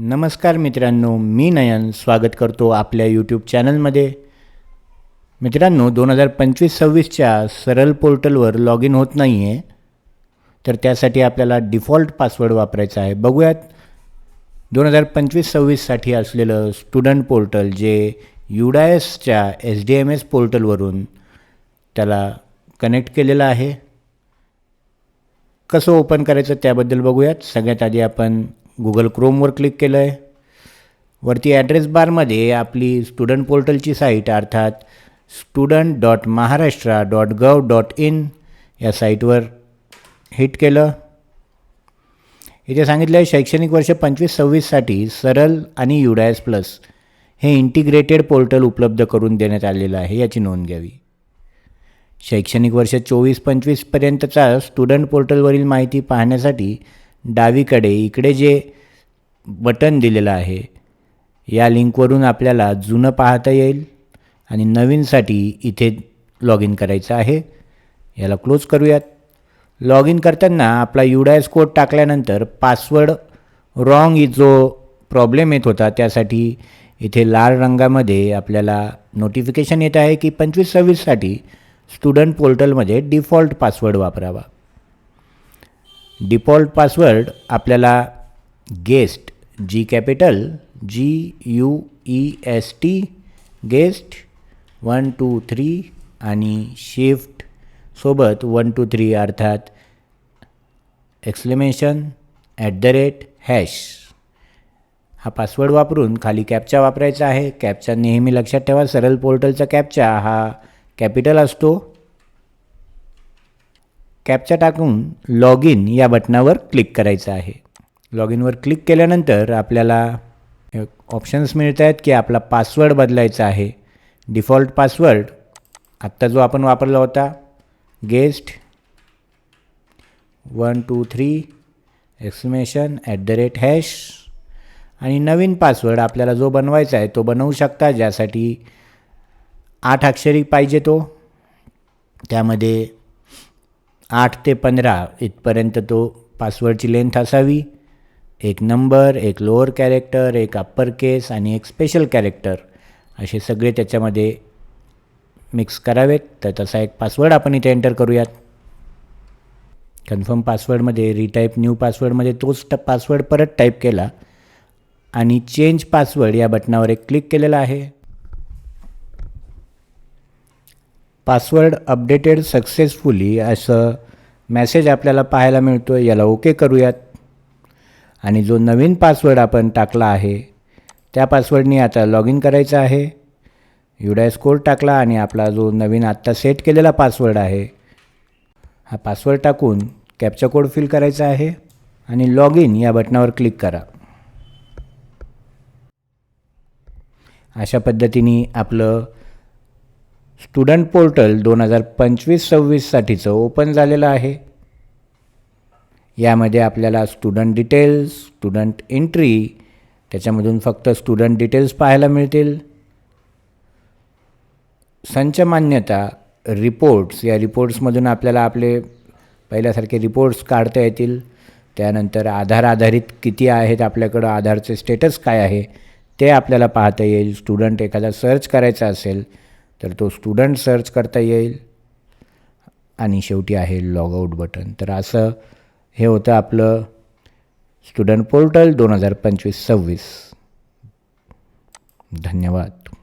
नमस्कार मित्रांनो मी नयन स्वागत करतो आपल्या यूट्यूब चॅनलमध्ये मित्रांनो दोन हजार पंचवीस सव्वीसच्या सरळ पोर्टलवर लॉग इन होत नाही आहे तर त्यासाठी आपल्याला डिफॉल्ट पासवर्ड वापरायचा आहे. बघूयात दोन हजार पंचवीस सव्वीससाठी असलेलं स्टुडंट पोर्टल जे युडायसच्या एस डी एम एस पोर्टलवरून त्याला कनेक्ट केलेलं आहे. कसं ओपन करायचं त्याबद्दल बघूयात. सगळ्यात आधी आपण गुगल क्रोमवर क्लिक केलं आहे वरती ॲड्रेस बारमध्ये आपली स्टुडंट पोर्टलची साईट अर्थात student dot Maharashtra dot gov dot in या साईटवर हिट केलं. इथे सांगितलं आहे शैक्षणिक वर्ष पंचवीस सव्वीससाठी सरल आणि युडायस प्लस हे इंटिग्रेटेड पोर्टल उपलब्ध करून देण्यात आलेलं आहे याची नोंद घ्यावी. शैक्षणिक वर्ष चोवीस पंचवीसपर्यंतचा स्टुडंट पोर्टलवरील माहिती पाहण्यासाठी डावीकडे इकडे जे बटन दिलेलं आहे. या लिंकवरून आपल्याला जुनं पाहता येईल आणि नवीनसाठी इथे लॉग इन करायचं आहे. याला क्लोज करूयात. लॉग इन करताना आपला युडायस कोड टाकल्यानंतर पासवर्ड रॉंग जो प्रॉब्लेम येत होता त्यासाठी इथे लाल रंगामध्ये आपल्याला नोटिफिकेशन येत आहे की पंचवीस सव्वीससाठी स्टुडंट पोर्टलमध्ये डिफॉल्ट पासवर्ड वापरावा. डिफॉल्ट पासवर्ड आपल्याला guest G capital G U E S T guest one two three आणि शिफ्ट सोबत वन टू थ्री अर्थात exclamation at the rate hash हा पासवर्ड वापरून खाली कॅपचा वापरायचा आहे. कॅपचा नेहमी लक्षात ठेवा. सरळ पोर्टलचा कॅपचा हा कॅपिटल असतो. कॅपचा टाकून लॉग इन या बटनावर क्लिक करायचं आहे. लॉग इनवर क्लिक केल्यानंतर आपल्याला ऑप्शन्स मिळत आहेत की आपला पासवर्ड बदलायचा आहे. डिफॉल्ट पासवर्ड आत्ता जो आपण वापरला होता guest one two three exclamation at the rate hash आणि नवीन पासवर्ड आपल्याला जो बनवायचा आहे तो बनवू शकता ज्यासाठी आठ अक्षरी पाहिजे तो. त्यामध्ये आठ ते पंधरा इथपर्यंत तो पासवर्डची लेंथ असावी. एक नंबर एक लोअर कॅरेक्टर एक अप्पर केस आणि एक स्पेशल कॅरेक्टर असे सगळे त्याच्यामध्ये मिक्स करावेत. तर तसा एक पासवर्ड आपण इथे एंटर करूयात. कन्फर्म पासवर्डमध्ये रिटाईप न्यू पासवर्डमध्ये तोच ट पासवर्ड परत टाईप केला. आणि चेंज पासवर्ड या बटनावर एक क्लिक केलेला आहे. पासवर्ड अपडेटेड सक्सेसफुली असं मॅसेज आपल्याला पाहायला मिळतो आहे याला ओके करूयात. आणि जो नवीन पासवर्ड आपण टाकला आहे त्या पासवर्डनी आता लॉग इन करायचं आहे. युडायस कोड टाकला आणि आपला जो नवीन आत्ता सेट केलेला पासवर्ड आहे हा पासवर्ड टाकून कॅप्चा कोड फिल करायचा आहे आणि लॉग इन या बटनावर क्लिक करा. अशा पद्धतीने आपलं स्टुडंट पोर्टल दोन हजार पंचवीस सव्वीससाठीचं ओपन झालेलं आहे. यामध्ये आपल्याला स्टुडंट डिटेल्स स्टुडंट एंट्री त्याच्यामधून फक्त स्टुडंट डिटेल्स पाहायला मिळतील. संच मान्यता रिपोर्ट्स या रिपोर्ट्समधून आपल्याला आपले पहिल्यासारखे रिपोर्ट्स काढता येतील. त्यानंतर आधार आधारित किती आहेत आपल्याकडं आधारचे स्टेटस काय आहे ते आपल्याला पाहता येईल. स्टुडंट एखादा सर्च करायचा असेल तर तो स्टुडंट सर्च करता येईल. आणि शेवटी आहे लॉग आऊट बटन तर असं हे होतं आपलं स्टुडंट पोर्टल दोन हजार पंचवीस सव्वीस. धन्यवाद.